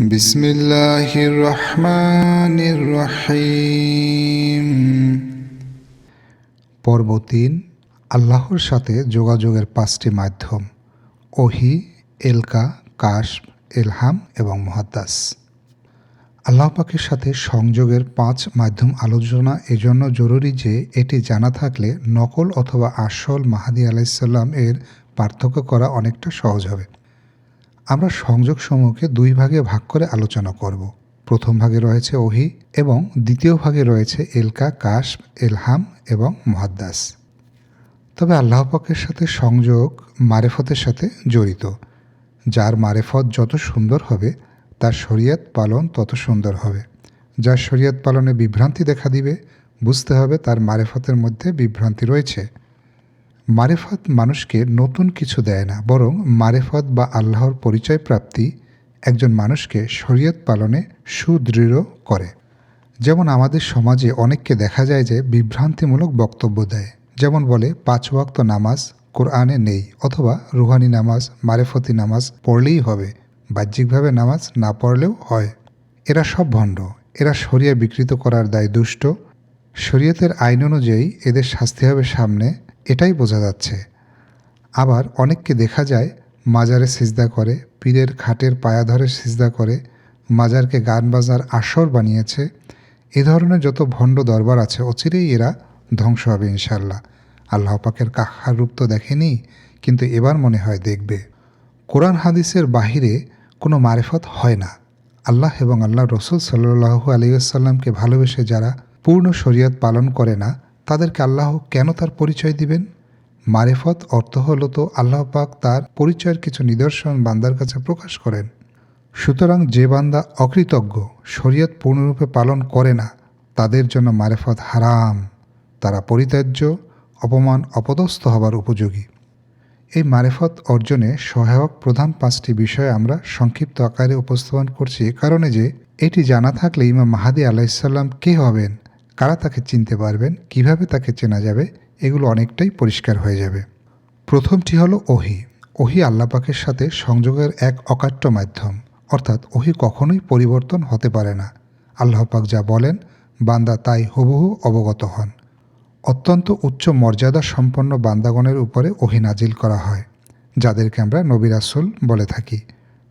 بسم الله الرحمن الرحيم পর্ব তিন আল্লাহর সাথে যোগাযোগের পাঁচটি মাধ্যম ওহি এলকা কাশ এলহাম এবং মুহাদ্দাস আল্লাহ পাকের সাথে সংযোগের পাঁচ মাধ্যম আলোচনা এজন্য জরুরি যে এটি জানা থাকলে নকল অথবা আসল মাহাদি আলাইসাল্লাম এর পার্থক্য করা অনেকটা সহজ হবে আমরা সংযোগ সমূহকে দুই ভাগে ভাগ করে আলোচনা করব। প্রথম ভাগে রয়েছে ওহি এবং দ্বিতীয় ভাগে রয়েছে এলকা কাশ এলহাম এবং মুহাদ্দাস। তবে আল্লাহ পাকের সাথে সংযোগ মারেফতের সাথে জড়িত। যার মারেফত যত সুন্দর হবে, তার শরীয়ত পালন তত সুন্দর হবে। যার শরীয়ত পালনে বিভ্রান্তি দেখা দিবে, বুঝতে হবে তার মারেফতের মধ্যে বিভ্রান্তি রয়েছে। মারেফত মানুষকে নতুন কিছু দেয় না, বরং মারেফত বা আল্লাহর পরিচয় প্রাপ্তি একজন মানুষকে শরীয়ত পালনে সুদৃঢ় করে। যেমন আমাদের সমাজে অনেককে দেখা যায় যে বিভ্রান্তিমূলক বক্তব্য দেয়। যেমন বলে, পাঁচ ওয়াক্ত নামাজ কোরআনে নেই, অথবা রুহানি নামাজ, মারেফতি নামাজ পড়লেই হবে, বাহ্যিকভাবে নামাজ না পড়লেও হয়। এরা সব ভণ্ড, এরা শরিয়া বিকৃত করার দায় দুষ্ট। শরীয়তের আইন অনুযায়ী এদের শাস্তি হবে সামনে এটাই বোঝা যাচ্ছে। আবার অনেককে দেখা যায় মাজারে সিজদা করে, পীরের খাটের পায়া ধরে সিজদা করে, মাজারকে গান বাজার আসর বানিয়েছে। এ ধরনের যত ভণ্ড দরবার আছে, অচিরেই এরা ধ্বংস হবে ইনশাল্লাহ আল্লাহ পাকের কাহার রূপ তো দেখেনি, কিন্তু এবার মনে হয় দেখবে। কোরআন হাদিসের বাহিরে কোনো মারেফত হয় না। আল্লাহ এবং আল্লাহ রসুল সাল্লু আলিয়াল্লামকে ভালোবেসে যারা পূর্ণ শরীয়ত পালন করে না তাদেরকে আল্লাহ কেন তার পরিচয় দিবেন? মারেফত অর্থ হলো তো আল্লাহ পাক তার পরিচয়ের কিছু নিদর্শন বান্দার কাছে প্রকাশ করেন। সুতরাং যে বান্দা অকৃতজ্ঞ, শরীয়ত পূর্ণরূপে পালন করে না, তাদের জন্য মারেফত হারাম। তারা পরিত্যাজ্য, অপমান, অপদস্থ হবার উপযোগী। এই মারেফত অর্জনে সহায়ক প্রধান পাঁচটি বিষয় আমরা সংক্ষিপ্ত আকারে উপস্থাপন করছি কারণে যে, এটি জানা থাকলে ইমাম মাহাদি আলাইসাল্লাম কে হবেন? কারা তাকে চিনতে পারবেন, কীভাবে তাকে চেনা যাবে, এগুলো অনেকটাই পরিষ্কার হয়ে যাবে। প্রথমটি হলো ওহি। ওহি আল্লাপাকের সাথে সংযোগের এক অকাট্য মাধ্যম। অর্থাৎ ওহি কখনোই পরিবর্তন হতে পারে না। আল্লাহ পাক যা বলেন, বান্দা তাই হুবহু অবগত হন। অত্যন্ত উচ্চ মর্যাদা সম্পন্ন বান্দাগণের উপরে ওহি নাজিল করা হয়, যাদেরকে আমরা নবী রাসুল বলে থাকি।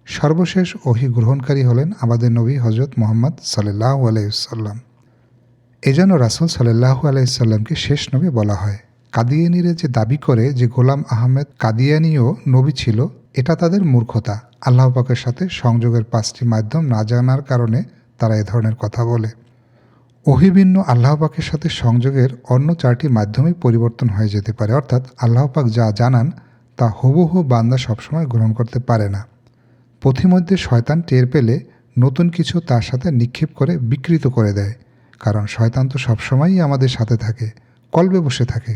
সর্বশেষ ওহি গ্রহণকারী হলেন আমাদের নবী হজরত মোহাম্মদ সাল্লাহ আলাইসাল্লাম এজন্য রাসুল সাল্লাহু আলাইসাল্লামকে শেষ নবী বলা হয়। কাদিয়ানিরা যে দাবি করে যে গোলাম আহমেদ কাদিয়ানিও নবী ছিল, এটা তাদের মূর্খতা। আল্লাহ পাকের সাথে সংযোগের পাঁচটি মাধ্যম না জানার কারণে তারা এ ধরনের কথা বলে। অহিভিন্ন আল্লাহ পাকের সাথে সংযোগের অন্য চারটি মাধ্যমেই পরিবর্তন হয়ে যেতে পারে। অর্থাৎ আল্লাহ পাক যা জানান, তা হুবহু বান্দা সবসময় গ্রহণ করতে পারে না। পথিমধ্যে শয়তান টের পেলে নতুন কিছু তার সাথে নিক্ষেপ করে বিকৃত করে দেয়। কারণ শয়তান তো সবসময়ই আমাদের সাথে থাকে, কলবে বসে থাকে।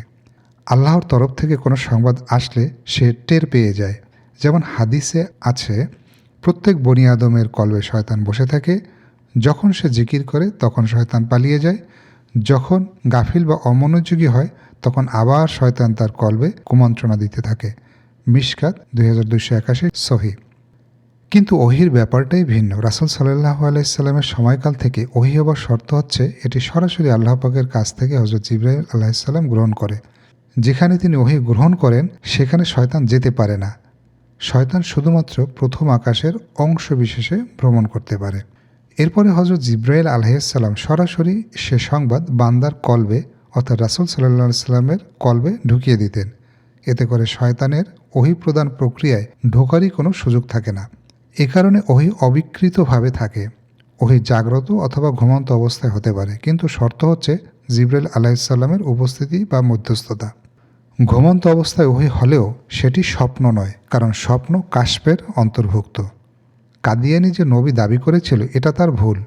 আল্লাহর তরফ থেকে কোনো সংবাদ আসলে সে টের পেয়ে যায়। যেমন হাদিসে আছে, প্রত্যেক বনি আদমের কলবে শয়তান বসে থাকে, যখন সে জিকির করে তখন শয়তান পালিয়ে যায়, যখন গাফিল বা অমনোযোগী হয় তখন আবার শয়তান তার কলবে কুমন্ত্রণা দিতে থাকে। মিসকাত দুই হাজার দুশো একাশি সহি। কিন্তু ওহির ব্যাপারটাই ভিন্ন। রাসুল সাল্লাহ আলাইসাল্লামের সময়কাল থেকে ওহি হবার শর্ত হচ্ছে, এটি সরাসরি আল্লাহ পাকের কাছ থেকে হজরত জিব্রাহিম আল্লাহিসাল্লাম গ্রহণ করে। যেখানে তিনি ওহি গ্রহণ করেন, সেখানে শয়তান যেতে পারে না। শয়তান শুধুমাত্র প্রথম আকাশের অংশ বিশেষে ভ্রমণ করতে পারে। এরপরে হজরত জিব্রাইল আলহাইসাল্লাম সরাসরি সে সংবাদ বান্দার কলবে, অর্থাৎ রাসুল সাল্লাহ সাল্লামের কলবে ঢুকিয়ে দিতেন। এতে করে শয়তানের ওহি প্রদান প্রক্রিয়ায় ঢোকারই কোনো সুযোগ থাকে না। এ কারণে ওহি অবিকৃতভাবে থাকে। ওহি জাগ্রত অথবা ঘুমন্ত অবস্থায় হতে পারে, কিন্তু শর্ত হচ্ছে জিব্রাইল আলাইসাল্লামের উপস্থিতি বা মধ্যস্থতা। ঘুমন্ত অবস্থায় ওহি হলেও সেটি স্বপ্ন নয়, কারণ স্বপ্ন কাশ্পের অন্তর্ভুক্ত। কাদিয়ানি যে নবী দাবি করেছিল, এটা তার ভুল।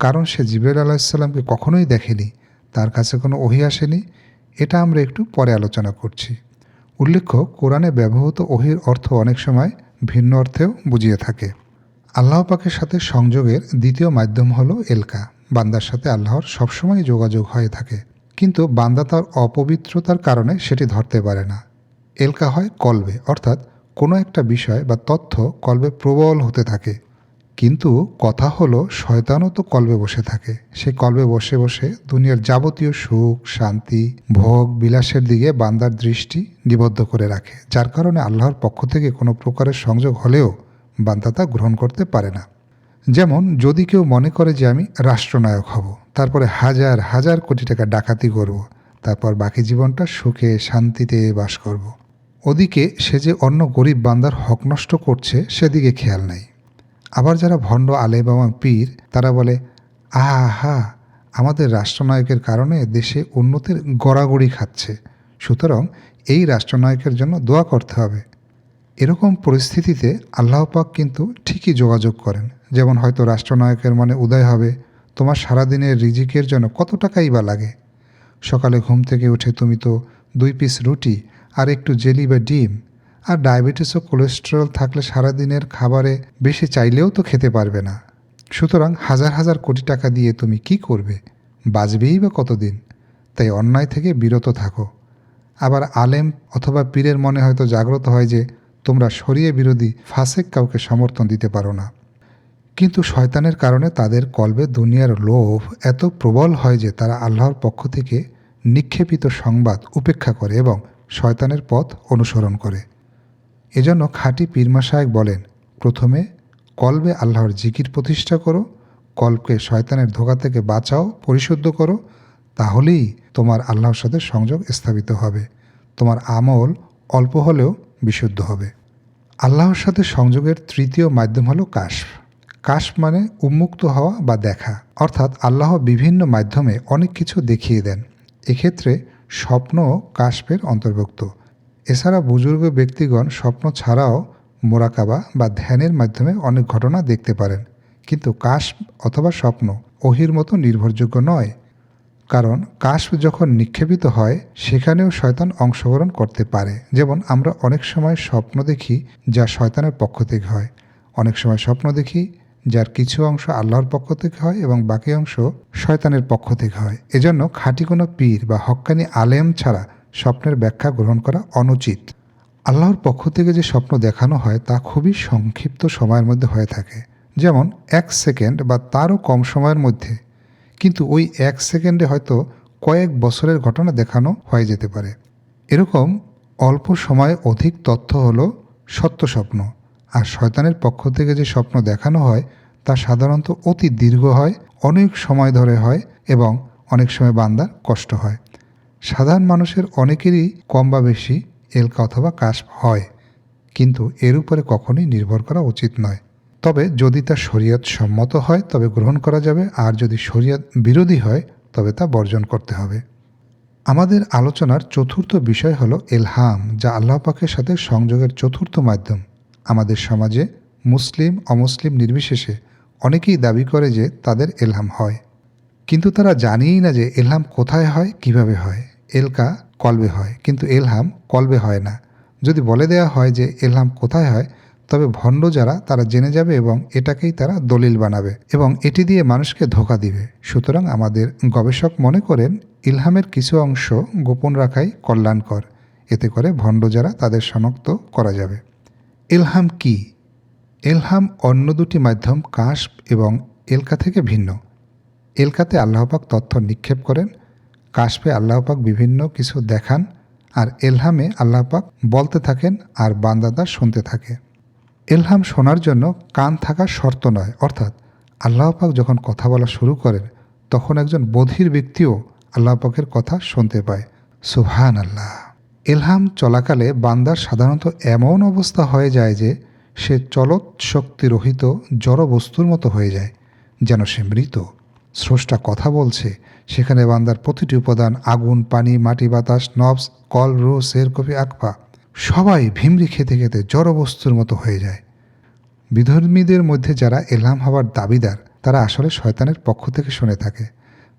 কারণ সে জিব্রাইল আলাহিসাল্লামকে কখনোই দেখেনি, তার কাছে কোনো ওহি আসেনি, এটা আমরা একটু পরে আলোচনা করছি। উল্লেখ্য, কোরআনে ব্যবহৃত ওহির অর্থ অনেক সময় ভিন্ন অর্থেও বুঝিয়ে থাকে। আল্লাহ পাকের সাথে সংযোগের দ্বিতীয় মাধ্যম হল এলকা। বান্দার সাথে আল্লাহর সবসময় যোগাযোগ হয়ে থাকে। কিন্তু বান্দা তার অপবিত্রতার কারণে সেটি ধরতে পারে না। এলকা হয় কলবে, অর্থাৎ কোনো একটা বিষয় বা তথ্য কলবে প্রবল হতে থাকে। কিন্তু কথা হলো, শয়তানও তো কলবে বসে থাকে। সে কলবে বসে বসে দুনিয়ার যাবতীয় সুখ, শান্তি, ভোগ, বিলাসের দিকে বান্দার দৃষ্টি নিবদ্ধ করে রাখে। যার কারণে আল্লাহর পক্ষ থেকে কোনো প্রকারের সংযোগ হলেও বান্দা তা গ্রহণ করতে পারে না। যেমন, যদি কেউ মনে করে যে আমি রাষ্ট্রনায়ক হব, তারপরে হাজার হাজার কোটি টাকা ডাকাতি করব, তারপর বাকি জীবনটা সুখে, শান্তিতে বাস করব। ওদিকে সে যে অন্য গরিব বান্দার হক নষ্ট করছে, সেদিকে খেয়াল নাই। আবার যারা ভণ্ড আলেবামা পীর, তারা বলে, আহা হা আমাদের রাষ্ট্রনায়কের কারণে দেশে উন্নতির গড়াগড়ি খাচ্ছে। সুতরাং এই রাষ্ট্রনায়কের জন্য দোয়া করতে হবে। এরকম পরিস্থিতিতে আল্লাহ পাক কিন্তু ঠিকই যোগাযোগ করেন। যেমন হয়তো রাষ্ট্রনায়কের মনে উদয় হবে, তোমার সারাদিনের রিজিকের জন্য কত টাকাই বা লাগে? সকালে ঘুম থেকে উঠে তুমি তো দুই পিস রুটি আর একটু জেলি বা ডিম। আর ডায়াবেটিস ও কোলেস্টেরল থাকলে সারাদিনের খাবারে বেশি চাইলেও তো খেতে পারবে না। সুতরাং হাজার হাজার কোটি টাকা দিয়ে তুমি কি করবে? বাঁচবেই বা কতদিন? তাই অন্যায় থেকে বিরত থাকো। আবার আলেম অথবা পীরের মনে হয়তো জাগ্রত হয় যে, তোমরা শরীয় বিরোধী ফাসেক কাউকে সমর্থন দিতে পারো না। কিন্তু শয়তানের কারণে তাদের কলবে দুনিয়ার লোভ এত প্রবল হয় যে, তারা আল্লাহর পক্ষ থেকে নিক্ষেপিত সংবাদ উপেক্ষা করে এবং শয়তানের পথ অনুসরণ করে। এজন্য খাঁটি পীরমা সাহেব বলেন, প্রথমে কলবে আল্লাহর জিকির প্রতিষ্ঠা করো কলকে শয়তানের ধোকা থেকে বাঁচাও, পরিশুদ্ধ করো, তাহলেই তোমার আল্লাহর সাথে সংযোগ স্থাপিত হবে। তোমার আমল অল্প হলেও বিশুদ্ধ হবে। আল্লাহর সাথে সংযোগের তৃতীয় মাধ্যম হলো কাশফ। কাশফ মানে উন্মুক্ত হওয়া বা দেখা। অর্থাৎ আল্লাহ বিভিন্ন মাধ্যমে অনেক কিছু দেখিয়ে দেন। এক্ষেত্রে স্বপ্ন কাশফের অন্তর্ভুক্ত। এছাড়া বুজুর্গ ব্যক্তিগণ স্বপ্ন ছাড়াও মোরাকাবা বা ধ্যানের মাধ্যমে অনেক ঘটনা দেখতে পারেন। কিন্তু কাশ অথবা স্বপ্ন ওহির মতো নির্ভরযোগ্য নয়। কারণ কাশফ যখন নিক্ষেপিত হয়, সেখানেও শয়তান অংশগ্রহণ করতে পারে। যেমন আমরা অনেক সময় স্বপ্ন দেখি যা শয়তানের পক্ষ থেকে হয়। অনেক সময় স্বপ্ন দেখি যার কিছু অংশ আল্লাহর পক্ষ থেকে হয় এবং বাকি অংশ শয়তানের পক্ষ থেকে হয়। এজন্য খাঁটি কোনো পীর বা হক্কানি আলেম ছাড়া স্বপ্নের ব্যাখ্যা গ্রহণ করা অনুচিত। আল্লাহর পক্ষ থেকে যে স্বপ্ন দেখানো হয় তা খুবই সংক্ষিপ্ত সময়ের মধ্যে হয়ে থাকে। যেমন, এক সেকেন্ড বা তারও কম সময়ের মধ্যে। কিন্তু ওই এক সেকেন্ডে হয়তো কয়েক বছরের ঘটনা দেখানো হয়ে যেতে পারে। এরকম অল্প সময়ে অধিক তথ্য হলো সত্য স্বপ্ন। আর শয়তানের পক্ষ থেকে যে স্বপ্ন দেখানো হয় তা সাধারণত অতি দীর্ঘ হয়, অনেক সময় ধরে হয় এবং অনেক সময় বান্দার কষ্ট হয়। সাধারণ মানুষের অনেকেরই কম বা বেশি এলকা অথবা কাশ হয়, কিন্তু এর উপরে কখনোই নির্ভর করা উচিত নয়। তবে যদি তা শরীয়ত সম্মত হয়, তবে গ্রহণ করা যাবে, আর যদি শরীয়ত বিরোধী হয়, তবে তা বর্জন করতে হবে। আমাদের আলোচনার চতুর্থ বিষয় হলো এলহাম, যা আল্লাহ পাকের সাথে সংযোগের চতুর্থ মাধ্যম। আমাদের সমাজে মুসলিম, অমুসলিম নির্বিশেষে অনেকেই দাবি করে যে তাদের এলহাম হয়। কিন্তু তারা জানেই না যে এলহাম কোথায় হয়, কীভাবে হয়। এলকা কলবে হয়, কিন্তু এলহাম কলবে হয় না। যদি বলে দেওয়া হয় যে এলহাম কোথায় হয়, তবে ভণ্ড যারা, তারা জেনে যাবে এবং এটাকেই তারা দলিল বানাবে এবং এটি দিয়ে মানুষকে ধোকা দিবে। সুতরাং আমাদের গবেষক মনে করেন ইলহামের কিছু অংশ গোপন রাখাই কল্যাণকর। এতে করে ভণ্ড যারা, তাদের শনাক্ত করা যাবে। এলহাম কি? এলহাম অন্য দুটি মাধ্যম কাশ এবং এলকা থেকে ভিন্ন। এলকাতে আল্লাহপাক তথ্য নিক্ষেপ করেন, কাশফে আল্লাহপাক বিভিন্ন কিছু দেখান, আর এলহামে আল্লাহপাক বলতে থাকেন আর বান্দাদা শুনতে থাকে। এলহাম শোনার জন্য কান থাকা শর্ত নয়, অর্থাৎ আল্লাহপাক যখন কথা বলা শুরু করেন, তখন একজন বধির ব্যক্তিও আল্লাহপাকের কথা শুনতে পায়। সুহান আল্লাহ এলহাম চলাকালে বান্দার সাধারণত এমন অবস্থা হয়ে যায় যে সে চলত শক্তিরহিত জড় বস্তুর মতো হয়ে যায়, যেন সে মৃত। স্রষ্টা কথা বলছে, সেখানে বান্দার প্রতিটি উপাদান, আগুন, পানি, মাটি, বাতাস, নবস, কল রো সের কপি আকপা সবাই ভিমরি খেতে খেতে জড়বস্তুর মতো হয়ে যায়। বিধর্মীদের মধ্যে যারা এলহাম হওয়ার দাবিদার, তারা আসলে শয়তানের পক্ষ থেকে শুনে থাকে।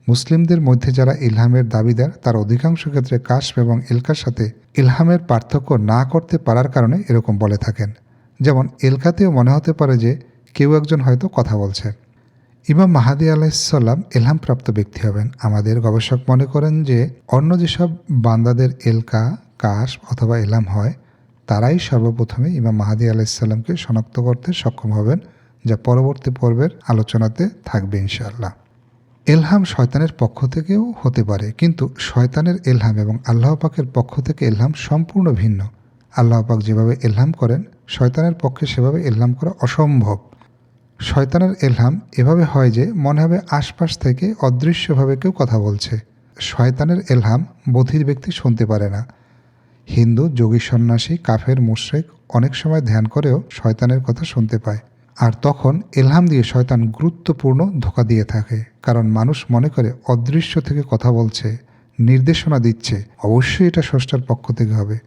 মুসলিমদের মধ্যে যারা ইলহামের দাবিদার, তার অধিকাংশ ক্ষেত্রে কাশফ এবং এলকার সাথে ইলহামের পার্থক্য না করতে পারার কারণে এরকম বলে থাকেন। যেমন, এলকাতেও মনে হতে পারে যে কেউ একজন হয়তো কথা বলছে। ইমাম মাহাদি আলাইসাল্লাম এলহামপ্রাপ্ত ব্যক্তি হবেন। আমাদের গবেষক মনে করেন যে, অন্য যেসব বান্দাদের এলকা, কাশ অথবা এলাম হয়, তারাই সর্বপ্রথমে ইমাম মাহাদি আলাইসাল্লামকে শনাক্ত করতে সক্ষম হবেন, যা পরবর্তী পর্বের আলোচনাতে থাকবে ইনশাআল্লাহ। এলহাম শয়তানের পক্ষ থেকেও হতে পারে, কিন্তু শয়তানের এলহাম এবং আল্লাহ পাকের পক্ষ থেকে এলহাম সম্পূর্ণ ভিন্ন। আল্লাহ পাক যেভাবে এলহাম করেন, শয়তানের পক্ষে সেভাবে এলহাম করা অসম্ভব। শয়তানের এলহাম এভাবে হয় যে মনে হবে আশপাশ থেকে অদৃশ্যভাবে কেউ কথা বলছে। শয়তানের এলহাম বধির ব্যক্তি শুনতে পারে না। হিন্দু, যোগী, সন্ন্যাসী, কাফের, মুশ্রেক অনেক সময় ধ্যান করেও শয়তানের কথা শুনতে পায়। আর তখন এলহাম দিয়ে শয়তান গুরুত্বপূর্ণ ধোকা দিয়ে থাকে। কারণ মানুষ মনে করে অদৃশ্য থেকে কথা বলছে, নির্দেশনা দিচ্ছে। অবশ্যই এটা স্রষ্টার পক্ষ থেকে হবে।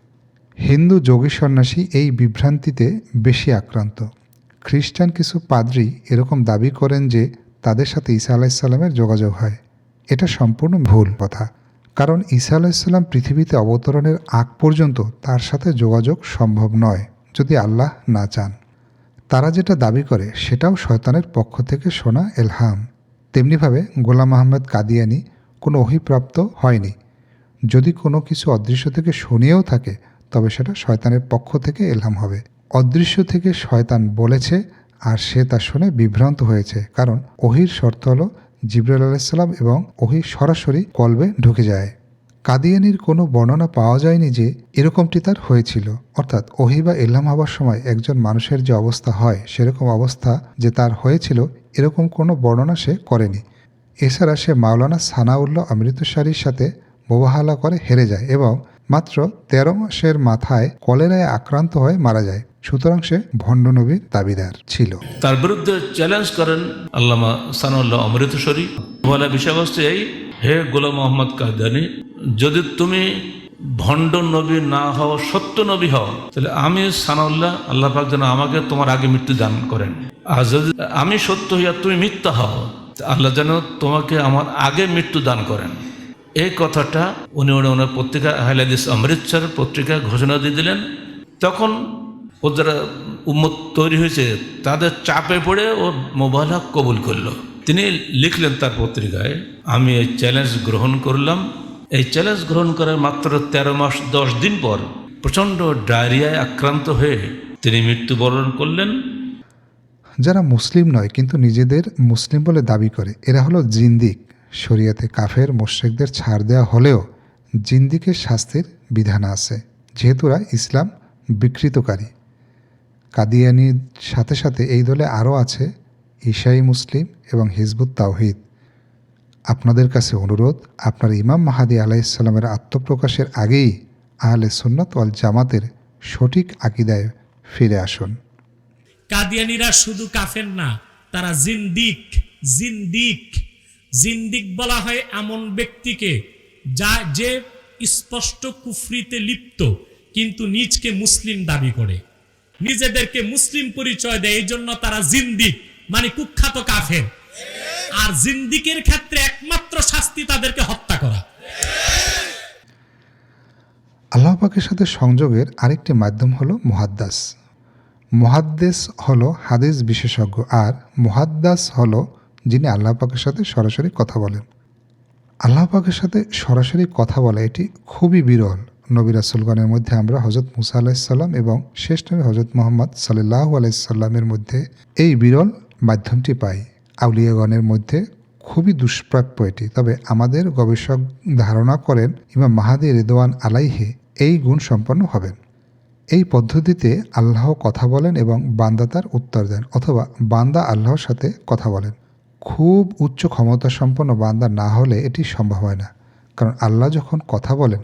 হিন্দু, যোগী, সন্ন্যাসী এই বিভ্রান্তিতে বেশি আক্রান্ত। খ্রিস্টান কিছু পাদ্রী এরকম দাবি করেন যে তাদের সাথে ঈসা আলাইসাল্লামের যোগাযোগ হয়। এটা সম্পূর্ণ ভুল কথা। কারণ ঈসা আলাইসাল্লাম পৃথিবীতে অবতরণের আগ পর্যন্ত তার সাথে যোগাযোগ সম্ভব নয়, যদি আল্লাহ না চান। তারা যেটা দাবি করে সেটাও শয়তানের পক্ষ থেকে শোনা এলহাম। তেমনিভাবে গোলাম আহমেদ কাদিয়ানি কোনো অহিপ্রাপ্ত হয়নি। যদি কোনো কিছু অদৃশ্য থেকে শুনিয়েও থাকে, তবে সেটা শয়তানের পক্ষ থেকে এলহাম হবে। অদৃশ্য থেকে শয়তান বলেছে আর সে তা শুনে বিভ্রান্ত হয়েছে। কারণ ওহির শর্ত হলো জিব্রাইল আলাইসাল্লাম এবং ওহি সরাসরি কলবে ঢুকে যায়। কাদিয়ানির কোনো বর্ণনা পাওয়া যায়নি যে এরকমটি তার হয়েছিল। অর্থাৎ ওহি বা এলহাম হবার সময় একজন মানুষের যে অবস্থা হয়, সেরকম অবস্থা যে তার হয়েছিল, এরকম কোনো বর্ণনা সে করেনি। এছাড়া সে মাওলানা সানাউল্লাহ অমৃতসারীর সাথে মোবাহালা করে হেরে যায় এবং মাত্র তেরো মাসের মাথায় কলেরায় আক্রান্ত হয়ে মারা যায়। সুতরাং সে ভণ্ড নবীর দাবিদার ছিল। তার বিরুদ্ধে চ্যালেঞ্জ করেন আল্লামা সানাউল্লাহ অমৃতসরী বলা বিষয়বস্তু এই, হে গোলাম মোহাম্মদ কাদানি যদি তুমি ভণ্ড নবী না হও, সত্য নবী হও, তাহলে আমি সানাউল্লাহ, আল্লাহ পাক যেন আমাকে তোমার আগে মৃত্যু দান করেন। আর যদি আমি সত্য হইয়া তুমি মিথ্যা হও, আল্লাহ যেন তোমাকে আমার আগে মৃত্যু দান করেন। এই কথাটা উনি উনি ওনার পত্রিকা হাইলাদিস অমৃতসর পত্রিকায় ঘোষণা দিয়ে দিলেন। তখন ও যারা উম্মত তৈরি হয়েছে, তাদের চাপে পড়ে ও মোবাইল হক কবুল করল। তিনি লিখলেন তার পত্রিকায়, আমি এই চ্যালেঞ্জ গ্রহণ করলাম। এই চ্যালেঞ্জ গ্রহণ করার মাত্র তেরো মাস, দশ দিন পর প্রচণ্ড ডায়রিয়ায় আক্রান্ত হয়ে তিনি মৃত্যুবরণ করলেন। যারা মুসলিম নয়, কিন্তু নিজেদের মুসলিম বলে দাবি করে, এরা হলো জিন্দিক। শরিয়াতে কাফের, মোশ্রেকদের ছাড় দেওয়া হলেও জিন্দিকের শাস্তির বিধান আছে। যেহেতুরা ইসলাম বিকৃতকারী। কাদিয়ানির সাথে সাথে এই দলে আরও আছে ঈশাই মুসলিম এবং হিজবুত তাওহিদ। আপনাদের কাছে অনুরোধ, আপনার ইমাম মাহাদি আলাইসাল্লামের আত্মপ্রকাশের আগেই আহলে সুন্নত ওয়াল জামাতের সঠিক আকিদায় ফিরে আসুন। কাদিয়ানিরা শুধু কাফের না, তারা জিন্দিক জিন্দিক। জিন্দিক বলা হয় এমন ব্যক্তিকে যা যে স্পষ্ট কুফরিতে লিপ্ত, কিন্তু নিজকে মুসলিম দাবি করে। নিজেদেরকে মুসলিম পরিচয় দেয়, এই জন্য তারা জিন্দিক মানে কুখ্যাত কাফের। আর জিন্দিকের ক্ষেত্রে একমাত্র শাস্তি তাদেরকে হত্যা করা। আল্লাহ পাকের সাথে সংযোগের আরেকটি মাধ্যম হলো মহাদ্দাস। মুহাদ্দেস হলো হাদিস বিশেষজ্ঞ, আর মুহাদ্দাস হলো যিনি আল্লাহ পাকের সাথে সরাসরি কথা বলেন। আল্লাহ পাকের সাথে সরাসরি কথা বলা এটি খুবই বিরল। নবী রাসুলগণের মধ্যে আমরা হজরত মুসা আলাহিসাল্লাম এবং শেষ নবী হজরত মোহাম্মদ সাল্লাহ আলাইসাল্লামের মধ্যে এই বিরল মাধ্যমটি পাই। আউলিয়াগণের মধ্যে খুবই দুষ্প্রাপ্য এটি। তবে আমাদের গবেষক ধারণা করেন ইমাম মাহাদি রেদওয়ান আলাইহে এই গুণ সম্পন্ন হবেন। এই পদ্ধতিতে আল্লাহ কথা বলেন এবং বান্দা তার উত্তর দেন অথবা বান্দা আল্লাহর সাথে কথা বলেন। খুব উচ্চ ক্ষমতা সম্পন্ন বান্দা না হলে এটি সম্ভব হয় না। কারণ আল্লাহ যখন কথা বলেন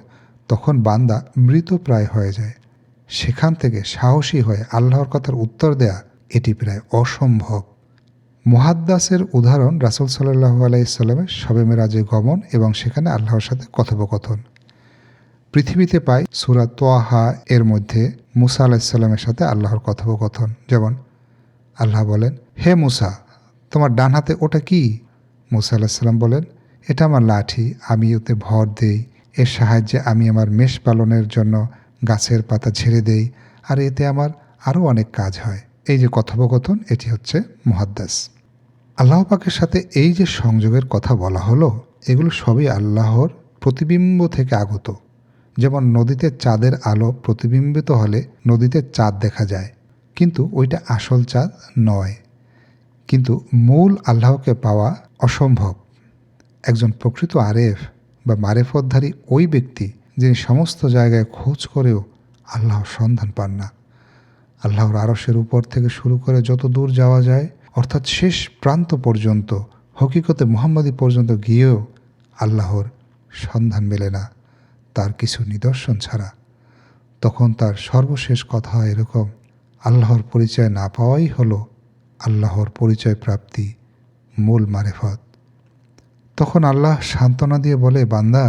তখন বান্দা মৃত প্রায় হয়ে যায়। সেখান থেকে সাহসী হয়ে আল্লাহর কথার উত্তর দেয়া এটি প্রায় অসম্ভব। মুহাদ্দাসের উদাহরণ রাসুল সাল্লাহ আলাইসাল্লামের সবে মেরাজে গমন এবং সেখানে আল্লাহর সাথে কথোপকথন। পৃথিবীতে পাই সুরা তোয়াহা এর মধ্যে মুসা আলাইসাল্লামের সাথে আল্লাহর কথোপকথন। যেমন, আল্লাহ বলেন, হে মুসা, তোমার ডান হাতে ওটা কি? মুসা আলাহিসাল্লাম বলেন, এটা আমার লাঠি, আমি ওতে ভর দেই। এর সাহায্যে আমি আমার মেষ পালনের জন্য গাছের পাতা ঝেড়ে দেই, আর এতে আমার আরও অনেক কাজ হয়। এই যে কথোপকথন, এটি হচ্ছে মহাদ্দাস। আল্লাহ পাকের সাথে এই যে সংযোগের কথা বলা হলো, এগুলো সবই আল্লাহর প্রতিবিম্ব থেকে আগত। যেমন নদীতে চাঁদের আলো প্রতিবিম্বিত হলে নদীতে চাঁদ দেখা যায়, কিন্তু ওইটা আসল চাঁদ নয়। কিন্তু মূল আল্লাহকে পাওয়া অসম্ভব। একজন প্রকৃত আরেফ বা মারেফতধারী ওই ব্যক্তি যিনি সমস্ত জায়গায় খোঁজ করেও আল্লাহর সন্ধান পান না। আল্লাহর আরসের উপর থেকে শুরু করে যত দূর যাওয়া যায়, অর্থাৎ শেষ প্রান্ত পর্যন্ত, হকিকতে মোহাম্মদী পর্যন্ত গিয়েও আল্লাহর সন্ধান মেলে না। তার কিছু নিদর্শন ছাড়া। তখন তার সর্বশেষ কথা এরকম, আল্লাহর পরিচয় না পাওয়াই হলো আল্লাহর পরিচয় প্রাপ্তি মূল মারেফত। তখন আল্লাহ সান্ত্বনা দিয়ে বলে, বান্দা,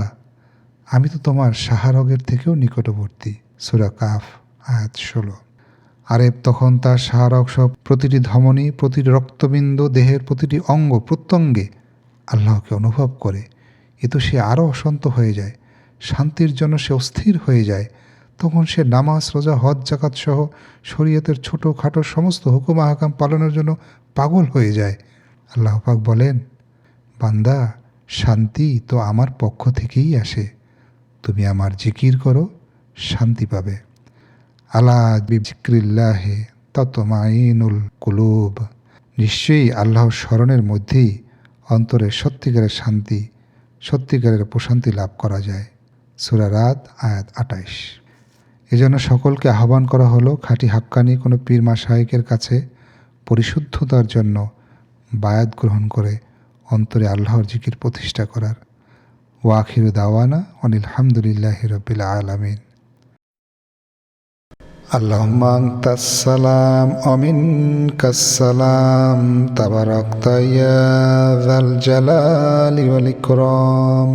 আমি তো তোমার সাহারগের থেকেও নিকটবর্তী। সুরা কাফ, আয়াত ষোলো। আরেব তখন তার সাহারক সব প্রতিটি ধমনী, প্রতিটি রক্তবিন্দু, দেহের প্রতিটি অঙ্গ প্রত্যঙ্গে আল্লাহকে অনুভব করে। এ তো সে আরও অশান্ত হয়ে যায়, শান্তির জন্য সে অস্থির হয়ে যায়। তখন সে নামাজ, রোজা, হজ জাকাত সহ শরীয়তের ছোটো খাটো সমস্ত হুকুম আহকাম পালনের জন্য পাগল হয়ে যায়। আল্লাহ পাক বলেন বান্দা, শান্তি তো আমার পক্ষ থেকেই আসে। তুমি আমার জিকির করো, শান্তি পাবে। আলা বিক্রিল্লাহে ততমাইনুল কুলুব। নিশ্চয়ই আল্লাহর স্মরণের মধ্যেই অন্তরে সত্যিকারের শান্তি, সত্যিকারের প্রশান্তি লাভ করা যায়। সুরা রাত, আয়াত আটাইশ। এজন্য সকলকে আহ্বান করা হলো, খাঁটি হাক্কানি কোনো পীর মাসায়কের কাছে পরিশুদ্ধতার জন্য বায়াত গ্রহণ করে অন্তরে আল্লাহর জিকির প্রতিষ্ঠা করার ওয়াখির দাওয়ানা অনিল হামদুলিল্লাহ রবিল আলমিন اللهم أنت السلام ومنك السلام تباركت يا ذا الجلال والإكرام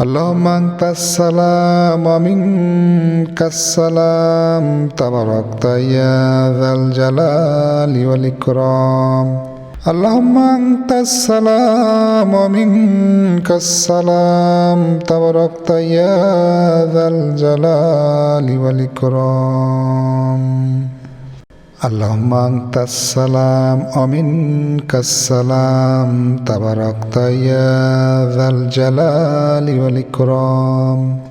اللهم أنت السلام ومنك السلام تباركت يا ذا الجلال والإكرام اللهم أنت السلام ومنك السلام. تباركت يا ذا الجلال والإكرام. اللهم أنت السلام ومنك السلام. تباركت يا ذا الجلال والإكرام.